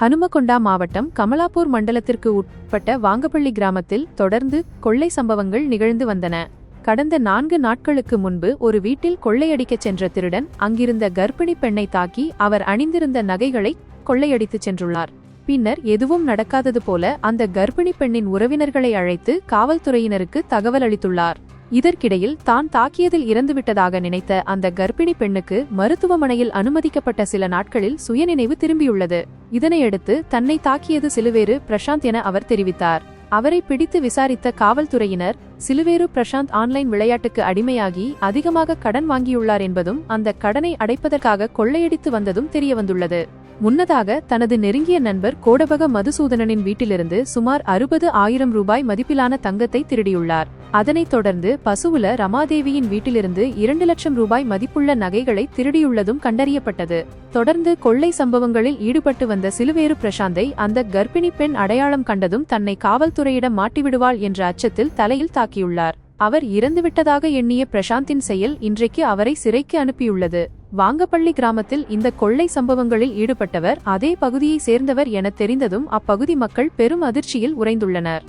ஹனுமகொண்டா மாவட்டம் கமலாப்பூர் மண்டலத்திற்கு உட்பட்ட வாங்கப்பள்ளி கிராமத்தில் தொடர்ந்து கொள்ளை சம்பவங்கள் நிகழ்ந்து வந்தன. கடந்த நான்கு நாட்களுக்கு முன்பு ஒரு வீட்டில் கொள்ளையடிக்கச் சென்ற திருடன் அங்கிருந்த கர்ப்பிணி பெண்ணை தாக்கி அவர் அணிந்திருந்த நகைகளை கொள்ளையடித்துச் சென்றுள்ளார். பின்னர் எதுவும் நடக்காதது போல அந்த கர்ப்பிணி பெண்ணின் உறவினர்களை அழைத்து காவல்துறையினருக்கு தகவல் அளித்துள்ளார். இதற்கிடையில் தான் தாக்கியதில் இறந்துவிட்டதாக நினைத்த அந்த கர்ப்பிணி பெண்ணுக்கு மருத்துவமனையில் அனுமதிக்கப்பட்ட சில நாட்களில் சுயநினைவு திரும்பியுள்ளது. இதனையடுத்து தன்னை தாக்கியது சிலுவேறு பிரசாந்த் என அவர் தெரிவித்தார். அவரை பிடித்து விசாரித்த காவல்துறையினர் சிலுவேறு பிரசாந்த் ஆன்லைன் விளையாட்டுக்கு அடிமையாகி அதிகமாக கடன் வாங்கியுள்ளார் என்பதும் அந்த கடனை அடைப்பதற்காக கொள்ளையடித்து வந்ததும் தெரியவந்துள்ளது. முன்னதாக தனது நெருங்கிய நண்பர் கோடபக மதுசூதனனின் வீட்டிலிருந்து சுமார் அறுபது ஆயிரம் ரூபாய் மதிப்பிலான தங்கத்தை திருடியுள்ளார். அதனைத் தொடர்ந்து பசுவுல ரமாதேவியின் வீட்டிலிருந்து இரண்டு லட்சம் ரூபாய் மதிப்புள்ள நகைகளை திருடியுள்ளதும் கண்டறியப்பட்டது. தொடர்ந்து கொள்ளை சம்பவங்களில் ஈடுபட்டு வந்த சிலுவேறு பிரசாந்தை அந்த கர்ப்பிணி பெண் அடையாளம் கண்டதும் தன்னை காவல்துறையிடம் மாட்டிவிடுவாள் என்ற அச்சத்தில் தலையில் தாக்கியுள்ளார். அவர் இறந்துவிட்டதாக எண்ணிய பிரசாந்தின் செயல் இன்றைக்கு அவரை சிறைக்கு அனுப்பியுள்ளது. வாங்கப்பள்ளி கிராமத்தில் இந்த கொள்ளை சம்பவங்களில் ஈடுபட்டவர் அதே பகுதியை சேர்ந்தவர் என தெரிந்ததும் அப்பகுதி மக்கள் பெரும் அதிர்ச்சியில் உறைந்துள்ளனர்.